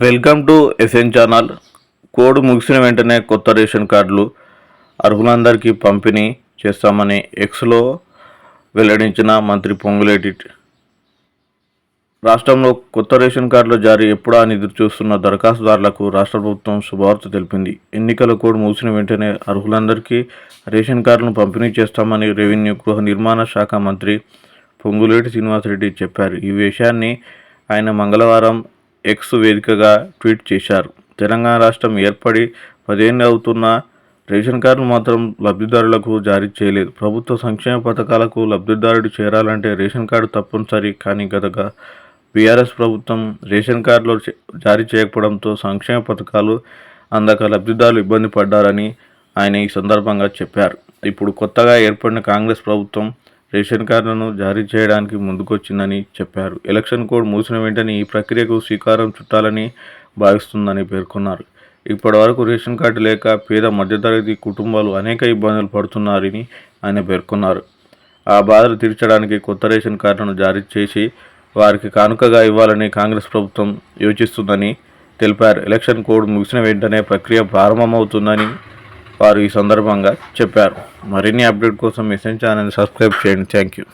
Welcome to SN channel. Code ముగిసిన వెంటనే కొత్త రేషన్ కార్డులు అర్హులందరికీ పంపిణీ చేస్తామని ఎక్స్లో వెల్లడించిన మంత్రి పొంగులేటి రాష్ట్రంలో కొత్త రేషన్ కార్డుల జారీ ఎప్పుడా అని ఎదురు చూస్తున్న దరఖాస్తుదారులకు రాష్ట్ర ప్రభుత్వం శుభవార్త తెలిపింది. ఎన్నికల కోడ్ ముగిసిన వెంటనే అర్హులందరికీ రేషన్ కార్డులను పంపిణీ చేస్తామని రెవెన్యూ గృహ నిర్మాణ శాఖ మంత్రి పొంగులేటి శ్రీనివాసరెడ్డి చెప్పారు. ఈ విషయాన్ని ఆయన మంగళవారం ఎక్స్ వేదికగా ట్వీట్ చేశారు. తెలంగాణ రాష్ట్రం ఏర్పడి పదేళ్ళు అవుతున్న రేషన్ కార్డు మాత్రం లబ్ధిదారులకు జారీ చేయలేదు. ప్రభుత్వ సంక్షేమ పథకాలకు లబ్ధిదారుడు చేరాలంటే రేషన్ కార్డు తప్పనిసరి కానీ గతగా బీఆర్ఎస్ ప్రభుత్వం రేషన్ కార్డులో చే- జారీ చేయకపోవడంతో సంక్షేమ పథకాలు అందక లబ్ధిదారులు ఇబ్బంది పడ్డారని ఆయన ఈ సందర్భంగా చెప్పారు. ఇప్పుడు కొత్తగా ఏర్పడిన కాంగ్రెస్ ప్రభుత్వం రేషన్ కార్డులను జారీ చేయడానికి ముందుకొచ్చిందని చెప్పారు. ఎలక్షన్ కోడ్ మూసిన వెంటనే ఈ ప్రక్రియకు శ్రీకారం చుట్టాలని భావిస్తుందని పేర్కొన్నారు. ఇప్పటి వరకు రేషన్ కార్డు లేక పేద మధ్యతరగతి కుటుంబాలు అనేక ఇబ్బందులు పడుతున్నారని ఆయన పేర్కొన్నారు. ఆ బాధలు తీర్చడానికి కొత్త రేషన్ కార్డును జారీ చేసి వారికి కానుకగా ఇవ్వాలని కాంగ్రెస్ ప్రభుత్వం యోచిస్తుందని తెలిపారు. ఎలక్షన్ కోడ్ ముగిసిన వెంటనే ప్రక్రియ ప్రారంభమవుతుందని వారు ఈ సందర్భంగా చెప్పారు. మరిన్ని అప్డేట్ కోసం ఎస్ఎన్ ఛానల్ సబ్స్క్రైబ్ చేయండి. Thank you